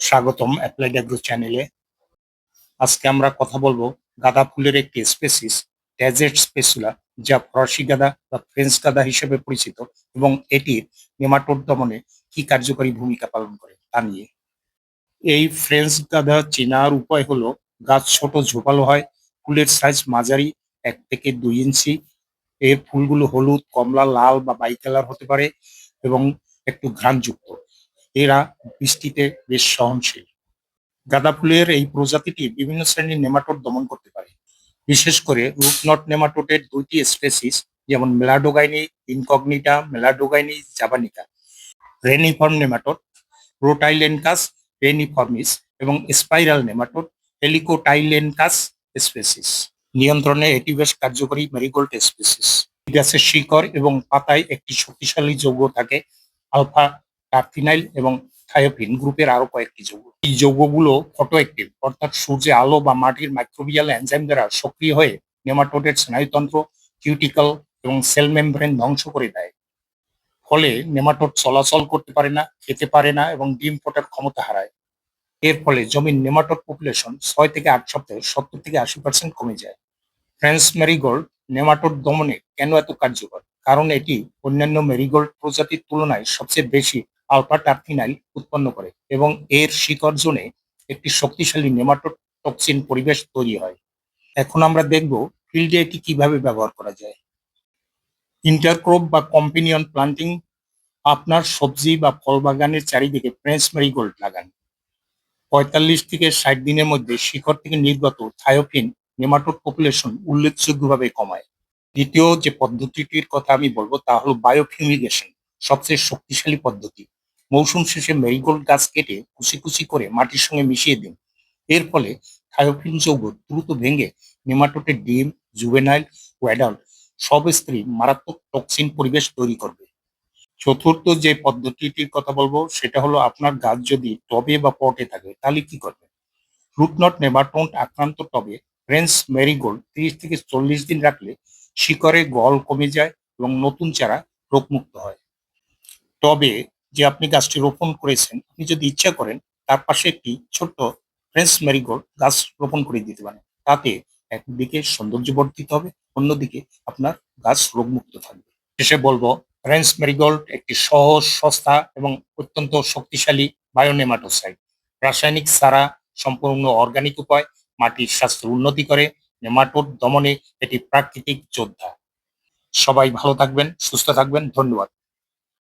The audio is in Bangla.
স্বাগতম অ্যাপ্লাইড অ্যাগ্রো চ্যানেলে। আজকে আমরা কথা বলব গাঁদা ফুলের একটি স্পেসিস ডেজের্ট স্পেসুলা যা ফরাসি গাঁদা বা ফ্রেঞ্চ গাঁদা হিসেবে পরিচিত এবং এটির নেমাটোড দমনে কি কার্যকরী ভূমিকা পালন করে তা নিয়ে। এই ফ্রেঞ্চ গাঁদা চেনার উপায় হলো, গাছ ছোট, ঝোপালো হয়, ফুলের সাইজ মাঝারি, এক থেকে দুই ইঞ্চি। এর ফুলগুলো হলুদ, কমলা, লাল বা বাই কালার হতে পারে এবং একটু ঘ্রাণযুক্ত। এরা বৃষ্টিতে বেশ সহনশীল। গাঁদা ফুলের এই প্রজাতিটি বিভিন্ন শ্রেণির নেমাটোড দমন করতে পারে। বিশেষ করে রুটনট নেমাটোডের দুইটি স্পেসিস যেমন মেলাডোগাইনি ইনকগনিটা, মেলাডোগাইনি জাবানিকা। রেনিফর্ম নেমাটোড, রোটাইলেনকাস রেনিফর্মিস এবং স্পাইরাল নেমাটোড হেলিকোটাইলেনকাস স্পেসিস। নিয়ন্ত্রণে এটি বেশ কার্যকরী মেরিগোল্ড স্পেসিস। গাছের শিকড় এবং পাতায় একটি শক্তিশালী যৌগ থাকে, আলফা টার্ফিনাইল এবং থায়োফিন গ্রুপের আরও কয়েকটি যৌগ। এই যৌগগুলো ফটো অ্যাক্টিভ অর্থাৎ সূর্যে আলো বা মাটির মাইক্রোবিয়াল এনজাইম দ্বারা সক্রিয় হয়ে নেমাটোডের স্নায়ুতন্ত্র কিউটিক্যাল এবং সেল মেমব্রেন ধ্বংস করে দেয়। ফলে নেমাটোড চলাচল করতে পারে না, খেতে পারে না এবং ডিম ফোটার ক্ষমতা হারায়। এর ফলে জমির নেমাটোড পপুলেশন ছয় থেকে আট সপ্তাহে সত্তর থেকে আশি পার্সেন্ট কমে যায়। ফ্রেন্স মেরিগোল্ড নেমাটোড দমনে কেন এত কার্যকর? কারণ এটি অন্যান্য মেরিগোল্ড প্রজাতির তুলনায় সবচেয়ে বেশি আলফা টার্ফিনাইল উৎপন্ন করে এবং এর শিকড় জোনে একটি শক্তিশালী নেমাটোড টক্সিন পরিবেশ তৈরি হয়। এখন আমরা দেখব ফিল্ডে এটি কীভাবে ব্যবহার করা যায়। ইন্টারক্রপ বা কম্পিনিয়ন প্লান্টিং আপনার সবজি বা ফল বাগানের চারিদিকে ফ্রেঞ্চ মেরিগোল্ড লাগান। পঁয়তাল্লিশ থেকে ষাট দিনের মধ্যে শিকড় থেকে নির্গত থায়োফিন নেমাটোড পপুলেশন উল্লেখযোগ্যভাবে কমায়। দ্বিতীয় যে পদ্ধতিটির কথা আমি বলব তা হলো বায়োফিউমিগেশন, সবচেয়ে শক্তিশালী পদ্ধতি। মৌসুম শেষে মেরিগোল্ড গাছ কেটে কুচি কুচি করে মাটির সঙ্গে মিশিয়ে দিন। এর ফলে থায়োফিন যৌগ দ্রুত ভেঙে নেমাটোডের ডিম জুভেনাইল ও অ্যাডাল্ট সব স্ত্রী মারাত্মক টক্সিন পরিবেশ তৈরি করবে। চতুর্থ যে পদ্ধতিটির কথা বলব, সেটা হলো আপনার গাছ যদি টবে বা পটে থাকে, তাহলে কি করবেন রুটনট নেমাটোড আক্রান্ত টবে ফ্রেঞ্চ মেরিগোল্ড তিরিশ থেকে চল্লিশ দিন রাখলে শিকড়ে গল কমে যায় এবং নতুন চারা রোগমুক্ত হয়। তবে যে আপনি গাছটি রোপণ করেছেন, আপনি যদি ইচ্ছা করেন, তার পাশে একটি ছোট্ট ফ্রেঞ্চ মেরিগোল্ড গাছ রোপণ করে দিতে পারেন। তাতে একদিকে সৌন্দর্য বর্ধিত হবে, অন্যদিকে আপনার গাছ রোগমুক্ত থাকবে। শেষে বলব ফ্রেঞ্চ মেরিগোল্ড একটি সহজ, সস্তা এবং অত্যন্ত শক্তিশালী বায়োনেমাটোসাইড রাসায়নিক সারা, সম্পূর্ণ অর্গানিক উপায়, মাটির স্বাস্থ্য উন্নতি করে, নেমাটোড দমনে এটি প্রাকৃতিক যোদ্ধা। সবাই ভালো থাকবেন, সুস্থ থাকবেন, ধন্যবাদ।